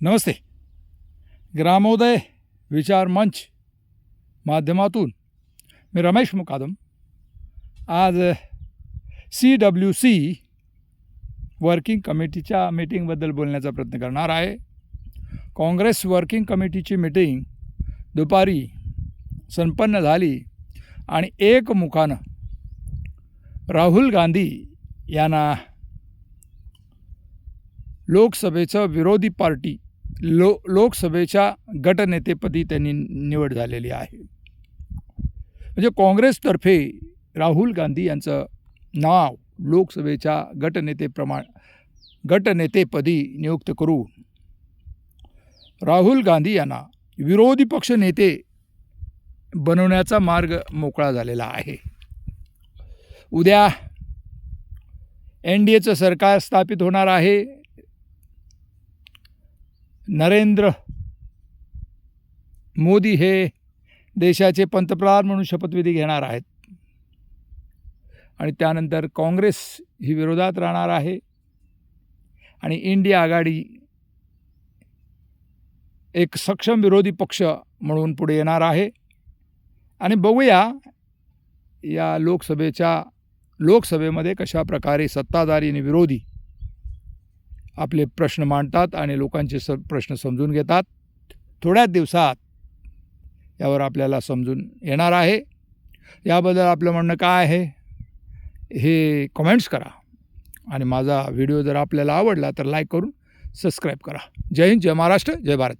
नमस्ते. ग्रामोदय विचार मंच माध्यमातून मी रमेश मुकादम. आज सी डब्ल्यू सी वर्किंग कमिटीच्या मीटिंगबद्दल बोलण्याचा प्रयत्न करणार आहे. काँग्रेस वर्किंग कमिटीची मीटिंग दुपारी संपन्न झाली आणि एकमुखानं राहुल गांधी यांना लोकसभेचं विरोधी पार्टी लो लोकसभेच्या गटनेतेपदी त्यांनी निवड झालेली आहे. म्हणजे काँग्रेसतर्फे राहुल गांधी यांचं नाव लोकसभेच्या गटनेतेप्रमाण गटनेतेपदी नियुक्त करून राहुल गांधी यांना विरोधी पक्ष नेते बनवण्याचा मार्ग मोकळा झालेला आहे. उद्या एन डी एचं सरकार स्थापित होणार आहे. नरेंद्र मोदी हे देशाचे पंतप्रधान म्हणून शपथविधी घेणार आहेत. आणि त्यानंतर काँग्रेस ही विरोधात राहणार आहे. आणि इंडिया आघाडी एक सक्षम विरोधी पक्ष म्हणून पुढे येणार आहे. आणि बघूया या लोकसभेच्या लोकसभेमध्ये कशा प्रकारे सत्ताधारी आणि विरोधी आपले प्रश्न मांडतात आणि लोकांचे स प्रश्न समजून घेतात. थोड्याच दिवसात यावर आपल्याला समजून येणार आहे. याबद्दल आपलं म्हणणं काय आहे हे कमेंट्स करा. आणि माझा व्हिडिओ जर आपल्याला आवडला तर लाईक करून सबस्क्राईब करा. जय हिंद जय महाराष्ट्र जय भारत.